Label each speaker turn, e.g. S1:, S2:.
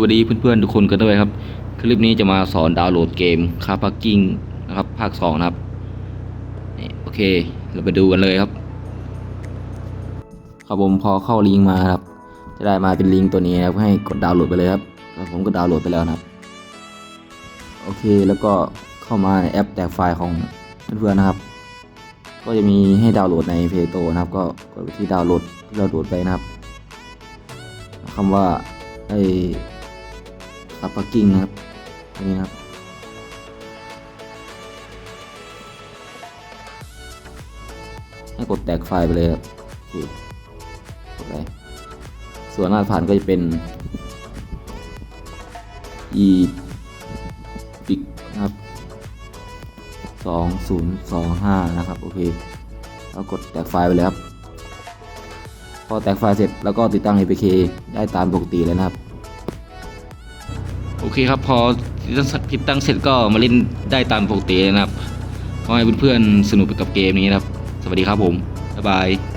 S1: วัสดีเพื่อนๆทุกคนกันด้วยครับ คลิปนี้จะมาสอนดาวน์โหลดเกมคาพักกิ้งนะครับภาคสองนะครับนี่โอเค เราไปดูกันเลยครับ ครับผมพอเข้าลิงก์มาครับ จะได้มาเป็นลิงก์ตัวนี้นะครับให้กดดาวน์โหลดไปเลยครับแล้วผมก็ดาวน์โหลดไปแล้วนะครับ โอเคแล้วก็เข้ามาในแอปแตกไฟล์ของเพื่อนๆนะครับ ก็จะมีให้ดาวน์โหลดในเพย์โตนะครับ ก็กดไปที่ดาวน์โหลดที่เราโหลดไปนะครับคำว่าไอ คับปักกิ้งนะครับอันนี้นะครับให้กดแตกไฟล์ไปเลยครับโอเคกดไปส่วนรหัสผ่านก็จะเป็น e ปิกนะครับสองศูนย์สองห้านะครับ โอเคแล้วกดแตกไฟล์ไปเลยครับ พอแตกไฟล์เสร็จแล้วก็ติดตั้ง APK ได้ตามปกติเลยนะครับ โอเคครับพอติดตั้งเสร็จก็มาเล่นได้ตามปกตินะครับขอให้เพื่อนๆสนุกไปกับเกมนี้นะครับ สวัสดีครับผม บ๊ายบาย